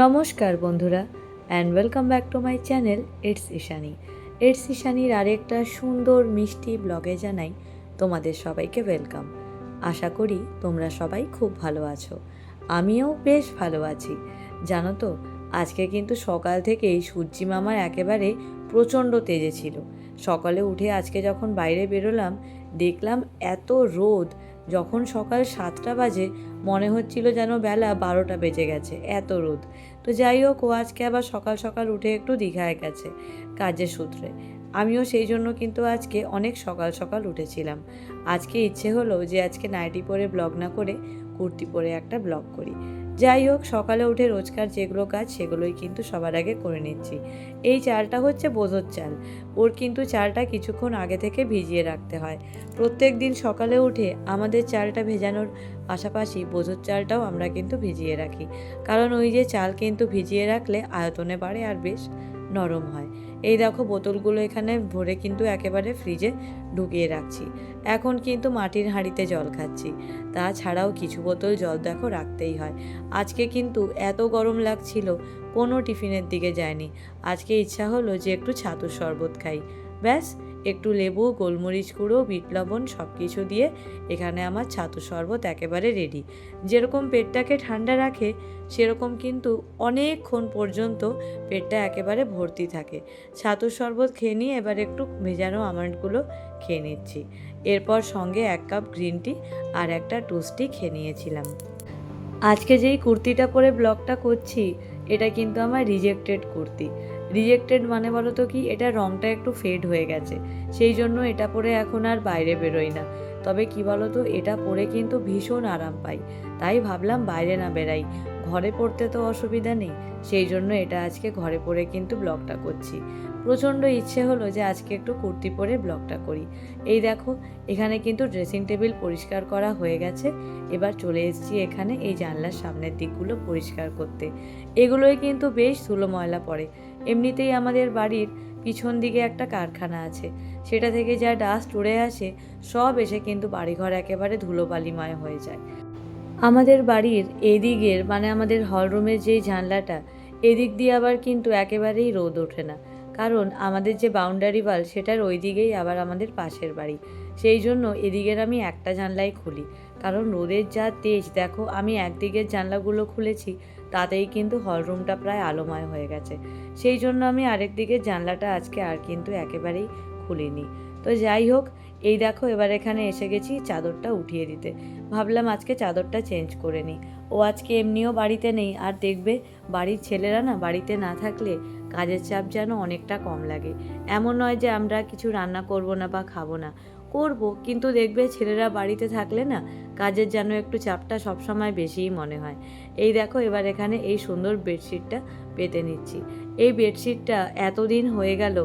নমস্কার বন্ধুরা and welcome back to my channel it's Ishani it's ইশানির আরেকটা সুন্দর মিষ্টি ব্লগে জানাই তোমাদের সবাইকে ওয়েলকাম আশা করি তোমরা সবাই খুব ভালো আছো। আমিও বেশ ভালো আছি। জানো তো, আজকে কিন্তু সকাল থেকেই সূর্যি মামার একেবারে প্রচণ্ড তেজে ছিল। সকালে উঠে আজকে যখন বাইরে বেরোলাম, দেখলাম এত রোদ, যখন সকাল সাতটা বাজে, মনে হচ্ছিল যেন বেলা বারোটা বেজে গেছে, এত রোদ। তো যাই হোক, ও আজকে আবার সকাল সকাল উঠে একটু দীঘায় গেছে কাজের সূত্রে। আমিও সেই জন্য কিন্তু আজকে অনেক সকাল সকাল উঠেছিলাম। আজকে ইচ্ছে হলো যে আজকে নাইটি পরে ব্লগ না করে কুর্তি পরে একটা ব্লগ করি। যাই হোক, সকালে উঠে রোজকার যেগুলো কাজ সেগুলোই কিন্তু সবার আগে করে নিচ্ছি। এই চালটা হচ্ছে বোঝোর চাল। ওর কিন্তু চালটা কিছুক্ষণ আগে থেকে ভিজিয়ে রাখতে হয়। প্রত্যেক দিন সকালে উঠে আমাদের চালটা ভেজানোর পাশাপাশি বোঝোর চালটাও আমরা কিন্তু ভিজিয়ে রাখি। কারণ ওই যে চাল কিন্তু ভিজিয়ে রাখলে আয়তনে বাড়ে আর বেশ নরম হয়। এই দেখো বোতলগুলো এখানে ভরে কিন্তু একেবারে ফ্রিজে ঢুকিয়ে রাখছি। এখন কিন্তু মাটির হাঁড়িতে জল খাচ্ছি। তাছাড়াও কিছু বোতল জল দেখো রাখতেই হয়। আজকে কিন্তু এত গরম লাগছিল, কোনো টিফিনের দিকে যায়নি। আজকে ইচ্ছা হলো যে একটু ছাতুর শরবত খাই। ব্যাস একটু লেবু, গোলমরিচ গুঁড়ো, বিট লবণ সব কিছু দিয়ে এখানে আমার ছাতু শরবত একেবারে রেডি যেরকম পেটটাকে ঠান্ডা রাখে, সেরকম কিন্তু অনেকক্ষণ পর্যন্ত পেটটা একেবারে ভর্তি থাকে। ছাতুর শরবত খেয়ে নিয়ে এবার একটু ভেজানো আমন্ডগুলো খেয়ে নিচ্ছি। এরপর সঙ্গে এক কাপ গ্রিন টি আর একটা টোস্টি খেয়ে নিয়েছিলাম। আজকে যেই কুর্তিটা পরে ব্লগটা করছি, এটা কিন্তু আমার রিজেক্টেড কুর্তি। রিজেক্টেড মানে বলো তো কি, এটা রংটা একটু ফেড হয়ে গেছে। সেই জন্য এটা পরে এখন আর বাইরে বেরোই না। তবে কি বলো তো এটা পরে কিন্তু ভীষণ আরাম পাই। তাই ভাবলাম বাইরে না বেরাই। ঘরে পড়তে তো অসুবিধা নেই। সেই জন্য এটা আজকে ঘরে পরে কিন্তু ব্লগটা করছি। প্রচণ্ড ইচ্ছে হলো যে আজকে একটু কুর্তি পরে ব্লগটা করি। এই দেখো, এখানে কিন্তু ড্রেসিং টেবিল পরিষ্কার করা হয়ে গেছে। এবার চলে এসেছি এখানে এই জানলার সামনের দিকগুলো পরিষ্কার করতে। এগুলোই কিন্তু বেশ ধুলো ময়লা পড়ে। এমনিতেই আমাদের বাড়ির পিছন দিকে একটা কারখানা আছে। সেটা থেকে যা ডাস্ট উড়ে আসে, সব এসে কিন্তু বাড়িঘর একেবারে ধুলোবালিময় হয়ে যায়। আমাদের বাড়ির এদিকের মানে আমাদের হলরুমের যেই জানলাটা, এদিক দিয়ে আবার কিন্তু একেবারেই রোদ ওঠে না। কারণ আমাদের যে বাউন্ডারি ওয়াল সেটার ওই দিকেই আবার আমাদের পাশের বাড়ি। সেই জন্য এদিকের আমি একটা জানলাই খুলি। কারণ রোদের যা তেজ, দেখো, আমি একদিকের জানলাগুলো খুলেছি তাতেই কিন্তু হলরুমটা প্রায় আলোময় হয়ে গেছে। সেই জন্য আমি আরেক দিকের জানলাটা আজকে আর কিন্তু একেবারেই খুলিনি। তো যাই হোক, এই দেখো এবার এখানে এসে গেছি চাদরটা উঠিয়ে দিতে। ভাবলাম আজকে চাদরটা চেঞ্জ করে নিই। ও আজকে এমনিও বাড়িতে নেই, আর দেখবে বাড়ির ছেলেরা না বাড়িতে না থাকলে কাজের চাপ যেন অনেকটা কম লাগে। এমন নয় যে আমরা কিছু রান্না করব না বা খাব না। করব, কিন্তু দেখবে ছেলেরা বাড়িতে থাকলে না কাজের যেন একটু চাপটা সবসময় বেশিই মনে হয়। এই দেখো, এবার এখানে এই সুন্দর বেডশিটটা পেতে নিচ্ছি। এই বেডশিটটা এতদিন হয়ে গেল,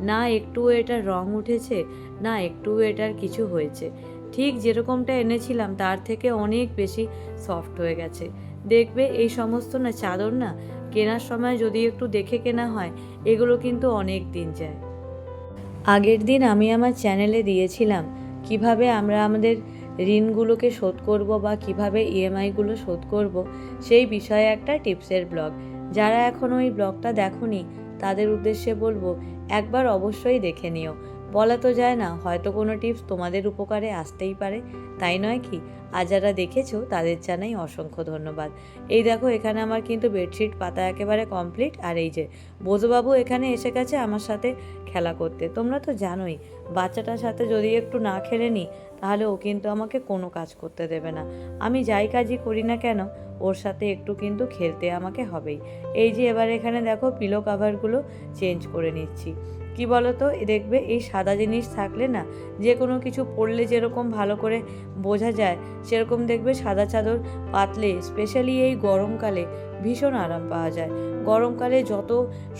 না একটু এটার রং উঠেছে, না একটু এটার কিছু হয়েছে। ঠিক যেরকমটা এনেছিলাম, তার থেকে অনেক বেশি সফট হয়ে গেছে। দেখবে এই সমস্ত না চাদর না কেনার সময় যদি একটু দেখে কেনা হয়, এগুলো কিন্তু অনেক দিন যায়। আগের দিন আমি আমার চ্যানেলে দিয়েছিলাম কীভাবে আমরা আমাদের ঋণগুলোকে শোধ করব বা কীভাবে ইএমআইগুলো শোধ করব, সেই বিষয়ে একটা টিপসের ব্লগ। যারা এখনও ওই ব্লগটা দেখোনি, তাদের উদ্দেশ্যে বলব, একবার অবশ্যই দেখে নিও। বলা তো যায় না, হয়তো কোনো টিপস তোমাদের উপকারে আসতেই পারে। তাই নয় কি? আর যারা দেখেছ, তাদের জানাই অসংখ্য ধন্যবাদ। এই দেখো, এখানে আমার কিন্তু বেডশিট, পাতা একেবারে কমপ্লিট। আর এই যে বোঝবাবু এখানে এসে গেছে আমার সাথে খেলা করতে। তোমরা তো জানোই, বাচ্চাটার সাথে যদি একটু না খেলে নিই তাহলে ও কিন্তু আমাকে কোনো কাজ করতে দেবে না। আমি যাই কাজই করি না কেন, ওর সাথে একটু কিন্তু খেলতে আমাকে হবেই। এই যে, এবার এখানে দেখো পিলো কাভারগুলো চেঞ্জ করে নিচ্ছি। কি বলো তো দেখবে এই সাদা জিনিস থাকলে না যে কোনো কিছু পরলে যেরকম ভালো করে বোঝা যায়, সেরকম দেখবে সাদা চাদর পাতলে স্পেশালি এই গরমকালে ভীষণ আরাম পাওয়া যায়। গরমকালে যত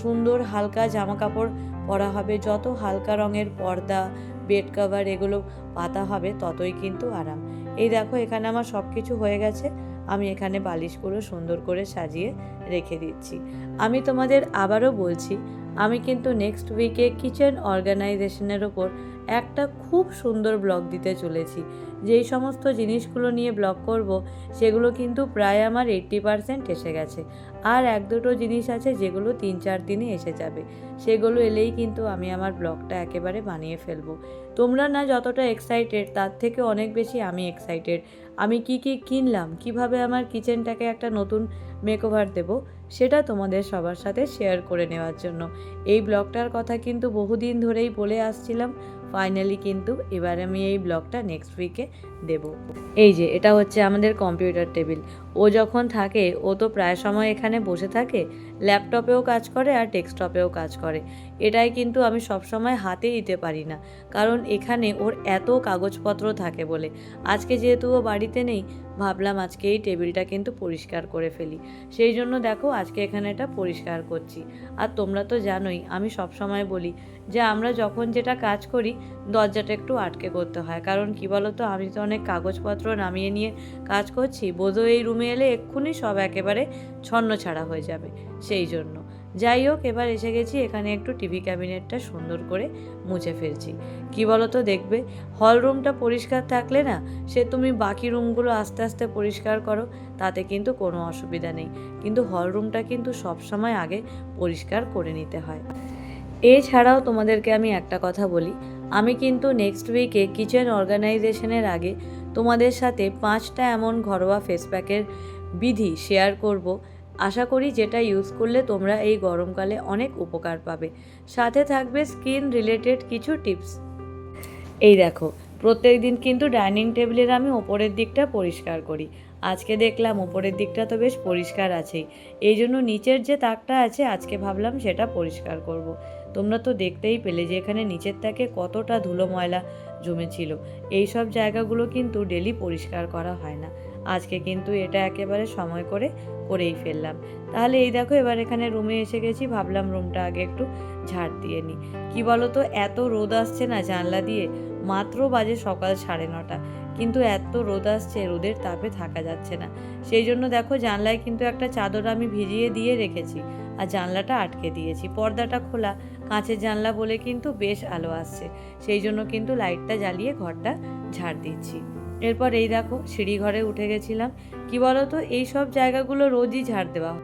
সুন্দর হালকা জামা কাপড় পরা হবে, যত হালকা রঙের পর্দা বেড কভার এগুলো পাতা হবে, ততই কিন্তু আরাম। এই দেখো এখানে আমার সব কিছু হয়ে গেছে, আমি এখানে বালিশগুলো সুন্দর করে সাজিয়ে রেখে দিচ্ছি। আমি তোমাদের আবারও বলছি আমি কিন্তু নেক্সট উইকে কিচেন অর্গানাইজেশনের ওপর একটা খুব সুন্দর ব্লগ দিতে চলেছি। যেই সমস্ত জিনিসগুলো নিয়ে ব্লগ করব, সেগুলো কিন্তু প্রায় আমার এইট্টি পারসেন্ট এসে গেছে। আর এক দুটো জিনিস আছে যেগুলো তিন চার দিনে এসে যাবে। সেগুলো এলেই কিন্তু আমি আমার ব্লগটা একেবারে বানিয়ে ফেলব। তোমরা না যতটা এক্সাইটেড তার থেকে অনেক বেশি আমি এক্সাইটেড আমি কি কি কিনলাম, কীভাবে আমার কিচেনটাকে একটা নতুন মেকওভার দেব সেটা তোমাদের সবার সাথে শেয়ার করে নেওয়ার জন্য। এই ব্লগটার কথা কিন্তু বহুদিন ধরেই বলে আসছিলাম। ফাইনালি কিন্তু এবার আমি এই ব্লগটা নেক্সট উইকে দেব। এই যে, এটা হচ্ছে আমাদের কম্পিউটার টেবিল ও যখন থাকে, ও তো প্রায় সময় এখানে বসে থাকে। ল্যাপটপেও কাজ করে আর ডেস্কটপেও কাজ করে। এটাই কিন্তু আমি সবসময় হাতে দিতে পারি না। কারণ এখানে ওর এত কাগজপত্র থাকে বলে। আজকে যেহেতু ও বাড়িতে নেই, ভাবলাম আজকে এই টেবিলটা কিন্তু পরিষ্কার করে ফেলি। সেই জন্য দেখো আজকে এখানে এটা পরিষ্কার করছি। আর তোমরা তো জানোই, আমি সব সময় বলি যে আমরা যখন যেটা কাজ করি, দরজাটা একটু আটকে করতে হয়। কারণ কি বলো তো আমি তো অনেক কাগজপত্র নামিয়ে নিয়ে কাজ করছি। বোধ এই রুমে এলে এক্ষুনি সব একেবারে ছন্ন ছাড়া হয়ে যাবে। সেই জন্য। যাই হোক, এবার এসে গেছি, এখানে একটু টিভি ক্যাবিনেটটা সুন্দর করে মুছে ফেলছি। কি বলো তো দেখবে হল রুমটা পরিষ্কার থাকলে না, সে তুমি বাকি রুমগুলো আস্তে আস্তে পরিষ্কার করো, তাতে কিন্তু কোনো অসুবিধা নেই। কিন্তু হল রুমটা কিন্তু সবসময় আগে পরিষ্কার করে নিতে হয়। এছাড়াও তোমাদেরকে আমি একটা কথা বলি, আমি কিন্তু নেক্সট উইকে কিচেন অর্গানাইজেশনের আগে তোমাদের সাথে পাঁচটা এমন ঘরোয়া ফেস প্যাকের বিধি শেয়ার করব। আশা করি যেটা ইউজ করলে তোমরা এই গরমকালে অনেক উপকার পাবে। সাথে থাকবে স্কিন রিলেটেড কিছু টিপস এই দেখো, প্রত্যেক দিন কিন্তু ডাইনিং টেবিলের আমি ওপরের দিকটা পরিষ্কার করি। আজকে দেখলাম ওপরের দিকটা তো বেশ পরিষ্কার আছেই। এই জন্য নিচের যে তাকটা আছে, আজকে ভাবলাম সেটা পরিষ্কার করব। তোমরা তো দেখতেই পেলে যে এখানে নিচের তাকে কতটা ধুলো ময়লা জমেছিল। এই সব জায়গাগুলো কিন্তু ডেলি পরিষ্কার করা হয় না। আজকে কিন্তু এটা একেবারে সময় করে করেই ফেললাম। তাহলে এই দেখো, এবার এখানে রুমে এসে গেছি, ভাবলাম রুমটা আগে একটু ঝাড় দিয়ে নিই। কী বলো তো এত রোদ আসছে না জানলা দিয়ে, মাত্র বাজে সকাল সাড়ে নটা। কিন্তু এত রোদ আসছে, রোদের তাপে থাকা যাচ্ছে না। সেই জন্য দেখো, জানলায় কিন্তু একটা চাদর আমি ভিজিয়ে দিয়ে রেখেছি আর জানলাটা আটকে দিয়েছি। পর্দাটা খোলা, কাঁচের জানলা বলে কিন্তু বেশ আলো আসছে। সেই জন্য কিন্তু লাইটটা জ্বালিয়ে ঘরটা ঝাড় দিচ্ছি। এরপর এই দেখো সিঁড়ি ঘরে উঠে গেছিলাম কি বলতো, এই সব জায়গাগুলো রোজই ঝাড় দেওয়া।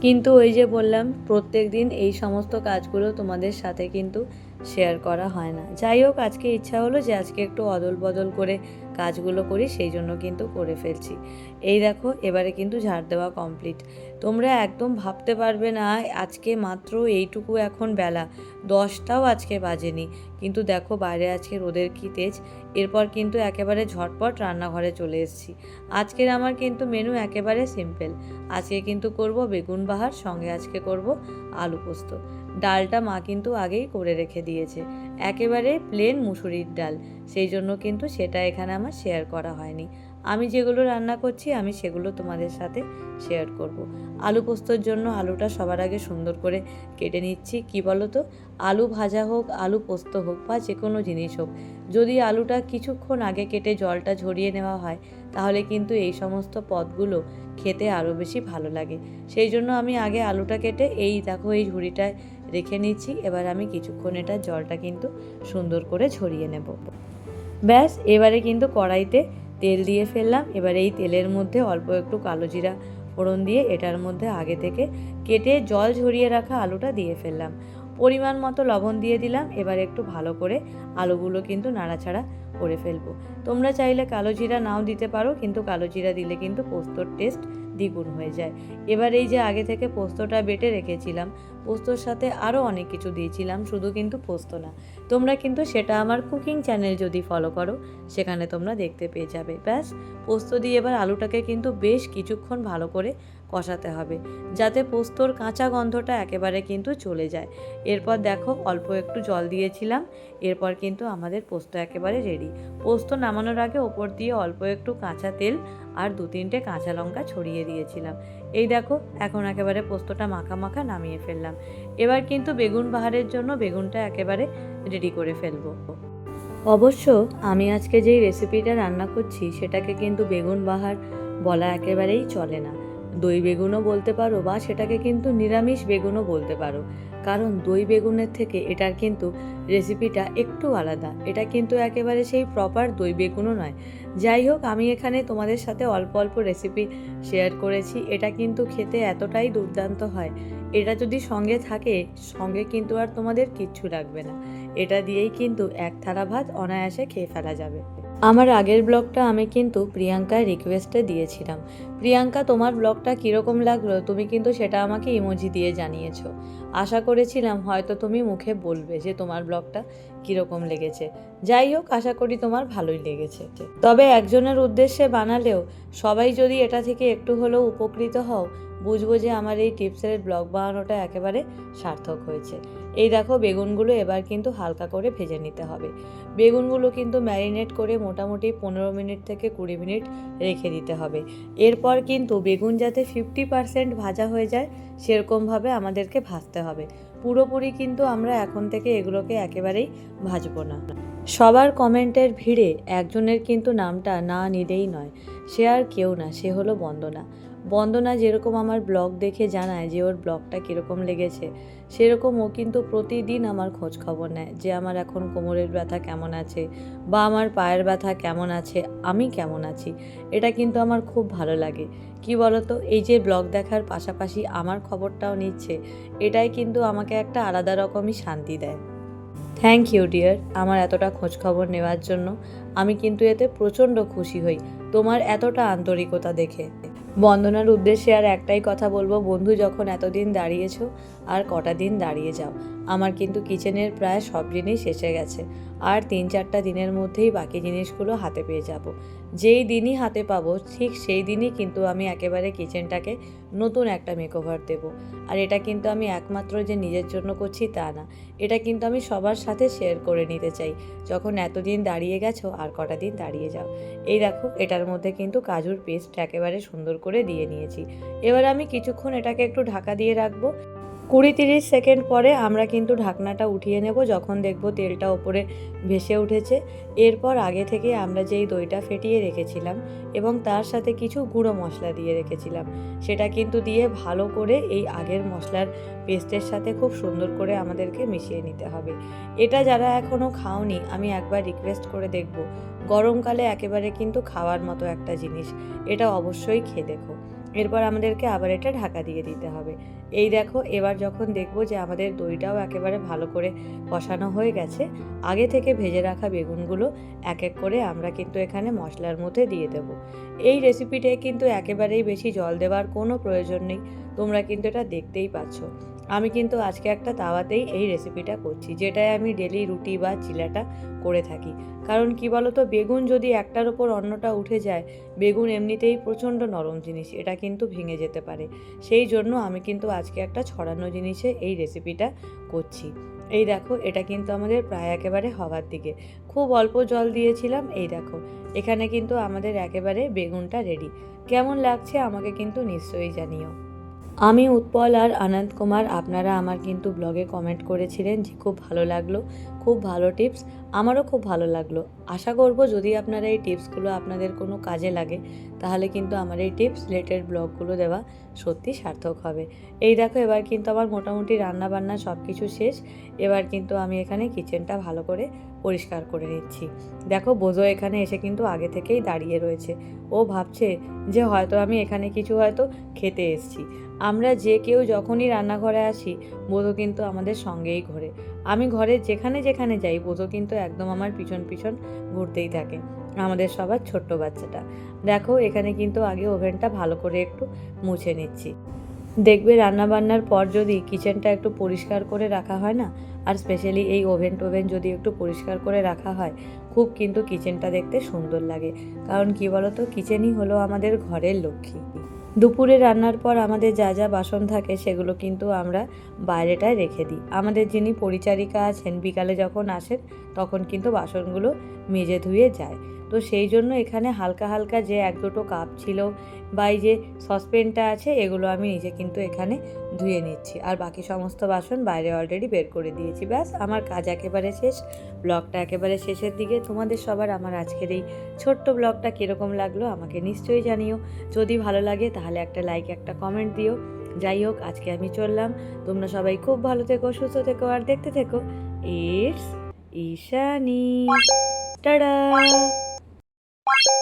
কিন্তু ওই যে বললাম প্রত্যেক দিন এই সমস্ত কাজগুলো তোমাদের সাথে কিন্তু শেয়ার করা হয় না। যাই হোক, আজকে ইচ্ছা হলো যে আজকে একটু অদল বদল করে কাজগুলো করি, সেই জন্য কিন্তু করে ফেলছি। এই দেখো, এবারে কিন্তু ঝাড় দেওয়া কমপ্লিট তোমরা একদম ভাবতে পারবে না, আজকে মাত্র এইটুকু এখন বেলা। দশটাও আজকে বাজেনি। কিন্তু দেখো, বাইরে আজকে রোদের কি তেজ। এরপর কিন্তু একেবারে ঝটপট রান্নাঘরে চলে এসেছি। আজকের আমার কিন্তু মেনু একেবারে সিম্পল আজকে কিন্তু করব বেগুন বাহার, সঙ্গে আজকে করব আলু পোস্ত। ডালটা মা কিন্তু আগেই করে রেখে দিয়েছে। একেবারে প্লেন মুসুরির ডাল। সেই জন্য কিন্তু সেটা এখানে আমার শেয়ার করা হয়নি। আমি যেগুলো রান্না করছি, আমি সেগুলো তোমাদের সাথে শেয়ার করব। আলু পোস্তর জন্য আলুটা সবার আগে সুন্দর করে কেটে নিচ্ছি। কি বলো তো আলু ভাজা হোক, আলু পোস্ত হোক, বা যে কোনো জিনিস হোক। যদি আলুটা কিছুক্ষণ আগে কেটে জলটা ঝরিয়ে নেওয়া হয়, তাহলে কিন্তু এই সমস্ত পদগুলো খেতে আরও বেশি ভালো লাগে। সেই জন্য আমি আগে আলুটা কেটে এই দেখো এই ঝুড়িটায় রেখে নিচ্ছি, এবার আমি কিছুক্ষণ এটা জলটা কিন্তু সুন্দর করে ছড়িয়ে নেব। ব্যাস, এবারে কিন্তু কড়াইতে তেল দিয়ে ফেললাম। এবার এই তেলের মধ্যে অল্প একটু কালো জিরা ফোড়ন দিয়ে এটার মধ্যে আগে থেকে কেটে জল ঝরিয়ে রাখা আলুটা দিয়ে ফেললাম। পরিমাণ মতো লবণ দিয়ে দিলাম। এবার একটু ভালো করে আলুগুলো কিন্তু নাড়াচাড়া করে ফেলব। তোমরা চাইলে কালো জিরা নাও দিতে পারো, কিন্তু কালো জিরা দিলে কিন্তু পোস্তর টেস্ট দ্বিগুণ হয়ে যায়। এবার এই যে আগে থেকে পোস্তটা বেটে রেখেছিলাম, পোস্তর সাথে আরও অনেক কিছু দিয়েছিলাম, শুধু কিন্তু পোস্ত না। তোমরা কিন্তু সেটা আমার কুকিং চ্যানেল যদি ফলো করো, সেখানে তোমরা দেখতে পেয়ে যাবে। ব্যাস, পোস্ত দিয়ে এবার আলুটাকে কিন্তু বেশ কিছুক্ষণ ভালো করে কষাতে হবে, যাতে পোস্তর কাঁচা গন্ধটা একেবারে কিন্তু চলে যায়। এরপর দেখো, অল্প একটু জল দিয়েছিলাম, এরপর কিন্তু আমাদের পোস্ত একেবারে রেডি পোস্ত নামানোর আগে ওপর দিয়ে অল্প একটু কাঁচা তেল আর দু তিনটে কাঁচা লঙ্কা ছড়িয়ে দিয়েছিলাম। এই দেখো, এখন একেবারে পোস্তটা মাখা মাখা নামিয়ে ফেললাম। এবার কিন্তু বেগুন বাহারের জন্য বেগুনটা একেবারে রেডি করে ফেলব। অবশ্য আমি আজকে যেই রেসিপিটা রান্না করছি, সেটাকে কিন্তু বেগুন বাহার বলা একেবারেই চলে না। দই বেগুনও বলতে পারো বা সেটাকে কিন্তু নিরামিষ বেগুনও বলতে পারো। কারণ দই বেগুনের থেকে এটার কিন্তু রেসিপিটা একটু আলাদা। এটা কিন্তু একেবারে সেই প্রপার দই বেগুনও নয়। যাই হোক, আমি এখানে তোমাদের সাথে অল্প অল্প রেসিপি শেয়ার করেছি। এটা কিন্তু খেতে এতটাই দুর্দান্ত হয়। এটা যদি সঙ্গে থাকে, সঙ্গে কিন্তু আর তোমাদের কিচ্ছু লাগবে না। এটা দিয়েই কিন্তু এক থালা ভাত অনায়াসে খেয়ে ফেলা যাবে। আমার আগের ব্লগটা আমি কিন্তু প্রিয়াঙ্কার রিকোয়েস্টে দিয়েছিলাম। প্রিয়াঙ্কা, তোমার ব্লগটা কীরকম লাগল? তুমি কিন্তু সেটা আমাকে ইমোজি দিয়ে জানিয়েছো। আশা করেছিলাম হয়তো তুমি মুখে বলবে যে তোমার ব্লগটা কীরকম লেগেছে। যাই হোক, আশা করি তোমার ভালোই লেগেছে। তবে একজনের উদ্দেশ্যে বানালেও সবাই যদি এটা থেকে একটু হলেও উপকৃত হও বুঝব যে আমার এই টিপসের ব্লক বানানোটা একেবারে সার্থক হয়েছে। এই দেখো, বেগুনগুলো এবার কিন্তু হালকা করে ভেজে নিতে হবে। বেগুনগুলো কিন্তু ম্যারিনেট করে মোটামুটি পনেরো মিনিট থেকে কুড়ি মিনিট রেখে দিতে হবে। এরপর কিন্তু বেগুন যাতে ফিফটি পারসেন্ট ভাজা হয়ে যায়, সেরকমভাবে আমাদেরকে ভাজতে হবে। পুরোপুরি কিন্তু আমরা এখন থেকে এগুলোকে একেবারেই ভাজবো না। সবার কমেন্টের ভিড়ে একজনের কিন্তু নামটা না নিলেই নয়। সে আর কেউ না, সে হলো বন্দনা। বন্দনা যেরকম আমার ব্লগ দেখে জানায় যে ওর ব্লগটা কীরকম লেগেছে, সেরকম ও কিন্তু প্রতিদিন আমার খোঁজ খবর নেয় যে আমার এখন কোমরের ব্যথা কেমন আছে বা আমার পায়ের ব্যথা কেমন আছে, আমি কেমন আছি। এটা কিন্তু আমার খুব ভালো লাগে। কি বলতো? এই যে ব্লগ দেখার পাশাপাশি আমার খবরটাও নিচ্ছে, এটাই কিন্তু আমাকে একটা আলাদা রকমই শান্তি দেয়। থ্যাংক ইউ ডিয়ার আমার এতটা খোঁজ খবর নেওয়ার জন্য। আমি কিন্তু এতে প্রচণ্ড খুশি হই তোমার এতটা আন্তরিকতা দেখে। বন্দনার উদ্দেশ্যে আর একটাই কথা বলব বন্ধু যখন এতদিন দাঁড়িয়েছো আর কটা দিন দাঁড়িয়ে যাও। আমার কিন্তু কিচেনের প্রায় সব জিনিস এসে গেছে। আর তিন চারটা দিনের মধ্যেই বাকি জিনিসগুলো হাতে পেয়ে যাব। যেই দিনই হাতে পাবো, ঠিক সেই দিনই কিন্তু আমি একেবারে কিচেনটাকে নতুন একটা মেকওভার দেবো। আর এটা কিন্তু আমি একমাত্র যে নিজের জন্য করছি তা না। এটা কিন্তু আমি সবার সাথে শেয়ার করে নিতে চাই। যখন এতদিন দাঁড়িয়ে গেছো, আর কটা দিন দাঁড়িয়ে যাও। এই দেখো, এটার মধ্যে কিন্তু কাজুর পেস্ট একেবারে সুন্দর করে দিয়ে নিয়েছি। এবার আমি কিছুক্ষণ এটাকে একটু ঢাকা দিয়ে রাখব। কুড়ি তিরিশ সেকেন্ড পরে আমরা কিন্তু ঢাকনাটা উঠিয়ে নেব যখন দেখব তেলটা ওপরে ভেসে উঠেছে। এরপর আগে থেকে আমরা যেই দইটা ফেটিয়ে রেখেছিলাম এবং তার সাথে কিছু গুঁড়ো মশলা দিয়ে রেখেছিলাম, সেটা কিন্তু দিয়ে ভালো করে এই আগের মশলার পেস্টের সাথে খুব সুন্দর করে আমাদেরকে মিশিয়ে নিতে হবে। এটা যারা এখনও খাওনি, আমি একবার রিকোয়েস্ট করে দেখব। গরমকালে একেবারে কিন্তু খাওয়ার মতো একটা জিনিস, এটা অবশ্যই খেয়ে দেখো। এরপর আমাদেরকে আবার এটা ঢাকা দিয়ে দিতে হবে। এই দেখো, এবার যখন দেখব যে আমাদের দইটাও একেবারে ভালো করে কষানো হয়ে গেছে, আগে থেকে ভেজে রাখা বেগুনগুলো এক এক করে আমরা কিন্তু এখানে মশলার মধ্যে দিয়ে দেব। এই রেসিপিটায় কিন্তু একেবারেই বেশি জল দেওয়ার কোনো প্রয়োজন নেই, তোমরা কিন্তু এটা দেখতেই পাচ্ছ। আমি কিন্তু আজকে একটা তাওয়াতেই এই রেসিপিটা করছি যেটায় আমি ডেলি রুটি বা চিলাটা করে থাকি। কারণ কি বলো তো বেগুন যদি একটার ওপর অন্যটা উঠে যায়, বেগুন এমনিতেই প্রচণ্ড নরম জিনিস, এটা কিন্তু ভেঙে যেতে পারে। সেই জন্য আমি কিন্তু আজকে একটা ছড়ানো জিনিসে এই রেসিপিটা করছি। এই দেখো, এটা কিন্তু আমাদের প্রায় একেবারে হওয়ার দিকে। খুব অল্প জল দিয়েছিলাম, এই দেখো, এখানে কিন্তু আমাদের একেবারে বেগুনটা রেডি কেমন লাগছে আমাকে কিন্তু নিশ্চয়ই জানিও। আমি উৎপল আর আনন্দ কুমার, আপনারা আমার কিন্তু ব্লগে কমেন্ট করেছিলেন যে খুব ভালো লাগল, খুব ভালো টিপস আমারও খুব ভালো লাগল। আশা করব যদি আপনারা এই টিপসগুলো আপনাদের কোনো কাজে লাগে, তাহলে কিন্তু আমার এই টিপস রিলেটেড ব্লগগুলো দেওয়া সত্যি সার্থক হবে। এই দেখো, এবার কিন্তু আমার মোটামুটি রান্না বান্না সব কিছু শেষ, এবার কিন্তু আমি এখানে কিচেনটা ভালো করে পরিষ্কার করে নিচ্ছি। দেখো, বোঝো এখানে এসে কিন্তু আগে থেকেই দাঁড়িয়ে রয়েছে। ও ভাবছে যে হয়তো আমি এখানে কিছু হয়তো খেতে এসছি। আমরা যে কেউ যখনই রান্নাঘরে আসি, বোধো কিন্তু আমাদের সঙ্গেই ঘোরে। আমি ঘরে যেখানে যেখানে যাই, বোধো কিন্তু একদম আমার পিছন পিছন ঘুরতেই থাকে, আমাদের সবার ছোট্ট বাচ্চাটা। দেখো, এখানে কিন্তু আগে ওভেনটা ভালো করে একটু মুছে নিচ্ছি। দেখবে রান্নাবান্নার পর যদি কিচেনটা একটু পরিষ্কার করে রাখা হয় না, আর স্পেশালি এই ওভেন টোভেন যদি একটু পরিষ্কার করে রাখা হয়, খুব কিন্তু কিচেনটা দেখতে সুন্দর লাগে। কারণ কি বলতো? কিচেনই হলো আমাদের ঘরের লক্ষ্মী। দুপুরে রান্নার পর আমাদের যা যা বাসন থাকে সেগুলো কিন্তু আমরা বাইরেটায় রেখে দিই। আমাদের যিনি পরিচারিকা আছেন, বিকালে যখন আসেন, তখন কিন্তু বাসনগুলো মেজে ধুয়ে যায়। তো সেই জন্য এখানে হালকা হালকা যে এক দুটো কাপ ছিল বা এই যে সসপেনটা আছে, এগুলো আমি নিজে কিন্তু এখানে ধুয়ে নিচ্ছি। আর বাকি সমস্ত বাসন বাইরে অলরেডি বের করে দিয়েছি। ব্যাস, আমার কাজ একেবারে শেষ। ব্লগটা একেবারে শেষের দিকে। তোমাদের সবার আমার আজকের এই ছোট্ট ব্লগটা কীরকম লাগল আমাকে নিশ্চয়ই জানিও। যদি ভালো লাগে তাহলে একটা লাইক একটা কমেন্ট দিও। যাই হোক, আজকে আমি চললাম। তোমরা সবাই খুব ভালো থেকো, সুস্থ থেকো, আর দেখতে থেকো। ইটস ঈশানি। টাটা! you